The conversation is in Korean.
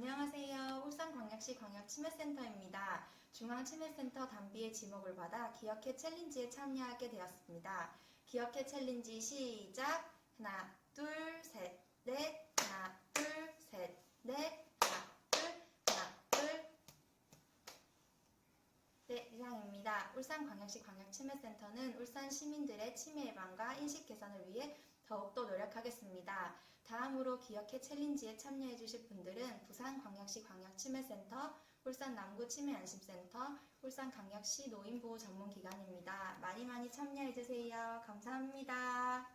안녕하세요. 울산광역시 광역치매센터입니다. 중앙치매센터 단비의 지목을 받아 기억해 챌린지에 참여하게 되었습니다. 기억해 챌린지 시작! 하나, 둘, 셋, 넷, 하나, 둘, 셋, 넷, 하나, 둘, 하나, 둘. 네, 이상입니다. 울산광역시 광역치매센터는 울산 시민들의 치매 예방과 인식 개선을 위해 더욱더 노력하겠습니다. 다음으로 기억해 챌린지에 참여해 주실 분들은 부산광역시 광역치매센터, 울산 남구치매안심센터, 울산광역시 노인보호 전문기관입니다. 많이 많이 참여해 주세요. 감사합니다.